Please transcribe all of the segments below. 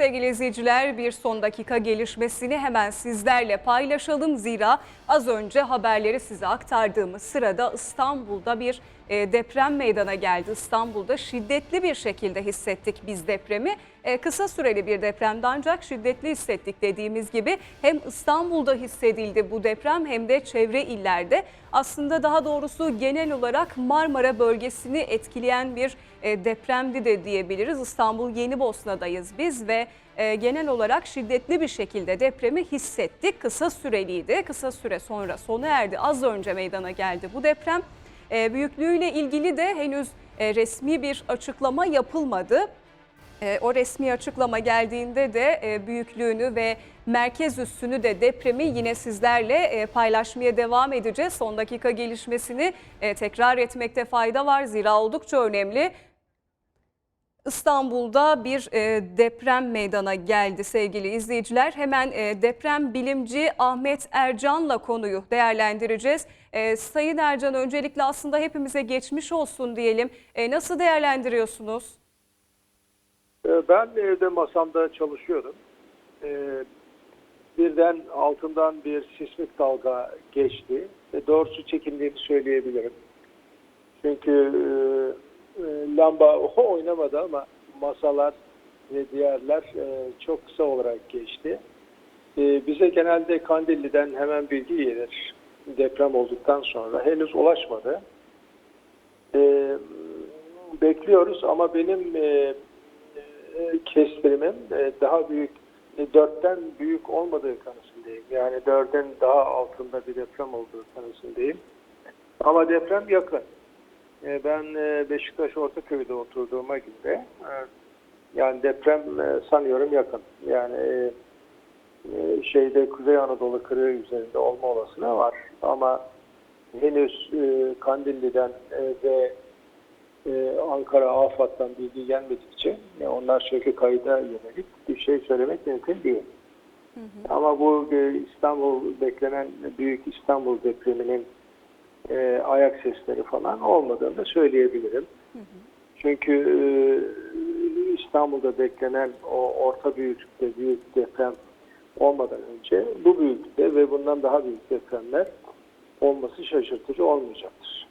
Sevgili izleyiciler bir son dakika gelişmesini hemen sizlerle paylaşalım. Zira az önce haberleri size aktardığımız sırada İstanbul'da bir deprem meydana geldi. İstanbul'da şiddetli bir şekilde hissettik biz depremi. E, kısa süreli bir depremdi ancak şiddetli hissettik dediğimiz gibi hem İstanbul'da hissedildi bu deprem hem de çevre illerde. Aslında daha doğrusu genel olarak Marmara bölgesini etkileyen bir e, depremdi de diyebiliriz. İstanbul Yenibosna'dayız biz ve e, genel olarak şiddetli bir şekilde depremi hissettik. Kısa süreliydi. Kısa süre sonra sona erdi. Az önce meydana geldi bu deprem. E, büyüklüğüyle ilgili de henüz e, resmi bir açıklama yapılmadı. E, o resmi açıklama geldiğinde de e, büyüklüğünü ve merkez üssünü de depremi yine sizlerle paylaşmaya devam edeceğiz. Son dakika gelişmesini tekrar etmekte fayda var zira oldukça önemli. İstanbul'da bir e, deprem meydana geldi sevgili izleyiciler. Hemen e, deprem bilimci Ahmet Ercan'la konuyu değerlendireceğiz. E, Sayın Ercan öncelikle aslında hepimize geçmiş olsun diyelim. Nasıl değerlendiriyorsunuz? Ben evde masamda çalışıyorum. Birden altından bir sismik dalga geçti. Doğrusu çekindiğimi söyleyebilirim. Çünkü lamba oynamadı ama masalar ve diğerler e, çok kısa olarak geçti. E, Bize genelde Kandilli'den hemen bilgi gelir. Deprem olduktan sonra henüz ulaşmadı. E, Bekliyoruz ama benim e, e, kestirimim e, daha büyük, e, dörtten büyük olmadığı kanısındayım. Yani dördün daha altında bir deprem olduğu kanısındayım. Ama deprem yakın. E, Ben e, Beşiktaş Ortaköy'de oturduğuma göre e, yani deprem sanıyorum yakın. Yani şeyde Kuzey Anadolu kırığı üzerinde olma olasılığı var. Ama henüz Kandilli'den ve Ankara AFAD'dan bilgi gelmedikçe onlar çünkü kayda yönelik bir şey söylemek mümkün değil. Ama bu İstanbul beklenen büyük İstanbul depreminin e, ayak sesleri falan olmadığını da söyleyebilirim. Çünkü e, İstanbul'da beklenen o orta büyüklükte büyük deprem olmadan önce bu büyüklükte ve bundan daha büyük depremler olması şaşırtıcı olmayacaktır.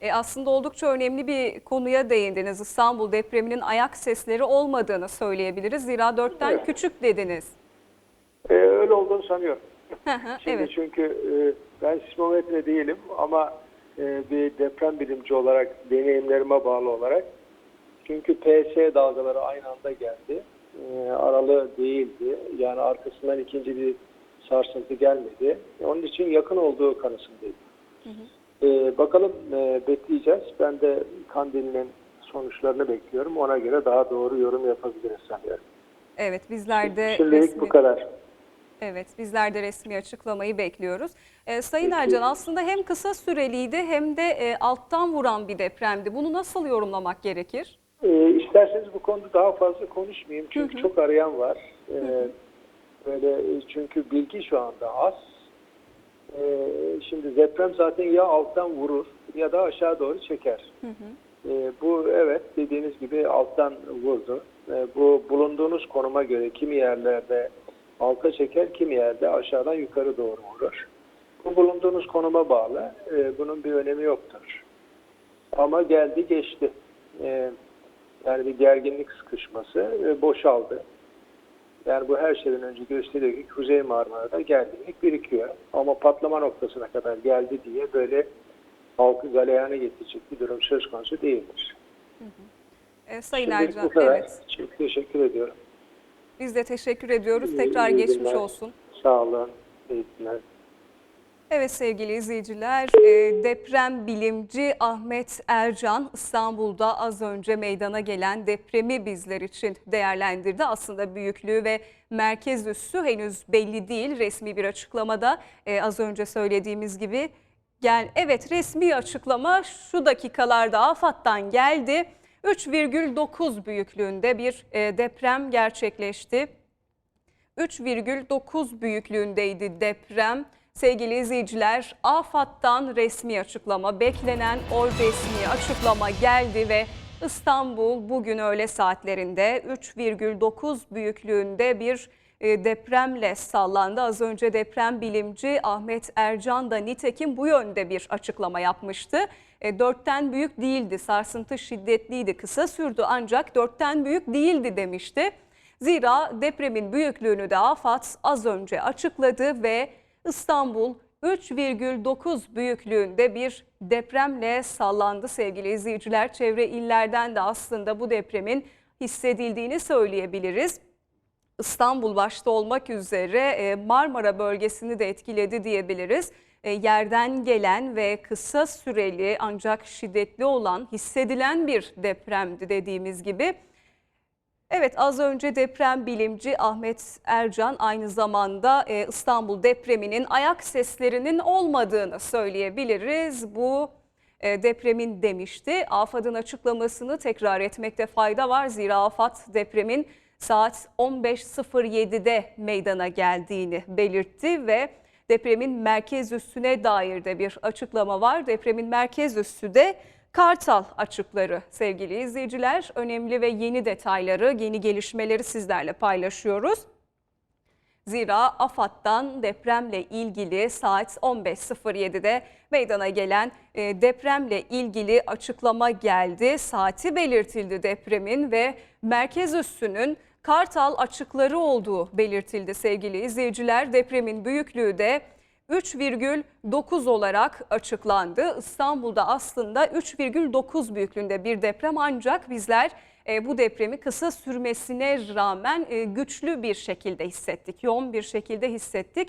E, aslında oldukça önemli bir konuya değindiniz. İstanbul depreminin ayak sesleri olmadığını söyleyebiliriz. Zira dörtten Evet. küçük dediniz. Ee, öyle olduğunu sanıyorum. Şimdi evet. çünkü e, ben sismometre değilim ama e, bir deprem bilimci olarak deneyimlerime bağlı olarak çünkü PS dalgaları aynı anda geldi. E, aralı değildi. Yani arkasından ikinci bir sarsıntı gelmedi. Onun için yakın olduğu kanısındayım. E, bakalım e, bekleyeceğiz. Ben de Kandil'in sonuçlarını bekliyorum. Ona göre daha doğru yorum yapabiliriz sanıyorum. Evet bizler de Şimdilik resmi- bu kadar. Evet, bizler de resmi açıklamayı bekliyoruz. Ee, Sayın. Ercan aslında hem kısa süreliydi hem de e, alttan vuran bir depremdi. Bunu nasıl yorumlamak gerekir? E, isterseniz bu konuda daha fazla konuşmayayım çünkü çok arayan var. E, böyle e, çünkü bilgi şu anda az. E, şimdi deprem zaten ya alttan vurur ya da aşağı doğru çeker. E, bu evet dediğiniz gibi alttan vurdu. E, bu bulunduğunuz konuma göre kimi yerlerde alta çeker, kimi yerde aşağıdan yukarı doğru vurur. Bu bulunduğunuz konuma bağlı. E, bunun bir önemi yoktur. Ama geldi geçti. E, yani bir gerginlik sıkışması e, boşaldı. Yani bu her şeyden önce gösteriyor ki Kuzey Marmara'da gerginlik birikiyor. Ama patlama noktasına kadar geldi diye böyle halkı galeyana getirecek bir durum söz konusu değildir. Ee, Sayın Şimdilik Ercan, bu kadar. evet. Çok teşekkür ediyorum. Biz de teşekkür ediyoruz. Tekrar geçmiş olsun. Sağ olun. İyi günler. Evet sevgili izleyiciler, e, deprem bilimci Ahmet Ercan İstanbul'da az önce meydana gelen depremi bizler için değerlendirdi. Aslında büyüklüğü ve merkez üssü henüz belli değil resmi bir açıklamada e, az önce söylediğimiz gibi. Gel, evet resmi açıklama şu dakikalarda AFAD'dan geldi. 3,9 büyüklüğünde bir e, deprem gerçekleşti. 3,9 büyüklüğündeydi deprem. Sevgili izleyiciler, AFAD'dan resmi açıklama, beklenen o resmi açıklama geldi ve İstanbul bugün öğle saatlerinde 3,9 büyüklüğünde bir depremle sallandı. Az önce deprem bilimci Ahmet Ercan da nitekim bu yönde bir açıklama yapmıştı. E, Dörtten büyük değildi, sarsıntı şiddetliydi, kısa sürdü ancak dörtten büyük değildi demişti. Zira depremin büyüklüğünü de AFAD az önce açıkladı ve İstanbul 3,9 büyüklüğünde bir depremle sallandı sevgili izleyiciler. Çevre illerden de aslında bu depremin hissedildiğini söyleyebiliriz. İstanbul başta olmak üzere e, Marmara bölgesini de etkiledi diyebiliriz. E, Yerden gelen ve kısa süreli ancak şiddetli olan hissedilen bir depremdi dediğimiz gibi. Evet az önce deprem bilimci Ahmet Ercan aynı zamanda e, İstanbul depreminin ayak seslerinin olmadığını söyleyebiliriz. Bu depremin demişti. AFAD'ın açıklamasını tekrar etmekte fayda var. Zira AFAD depremin saat 15.07'de meydana geldiğini belirtti ve depremin merkez üssüne dair de bir açıklama var. Depremin merkez üssü de Kartal açıkları sevgili izleyiciler. Önemli ve yeni detayları, yeni gelişmeleri sizlerle paylaşıyoruz. Zira AFAD'dan depremle ilgili saat 15.07'de meydana gelen e, depremle ilgili açıklama geldi. Saati belirtildi depremin ve merkez üssünün Kartal açıkları olduğu belirtildi sevgili izleyiciler. Depremin büyüklüğü de 3,9 olarak açıklandı. İstanbul'da aslında 3,9 büyüklüğünde bir deprem ancak bizler e, bu depremi kısa sürmesine rağmen e, güçlü bir şekilde hissettik. Yoğun bir şekilde hissettik.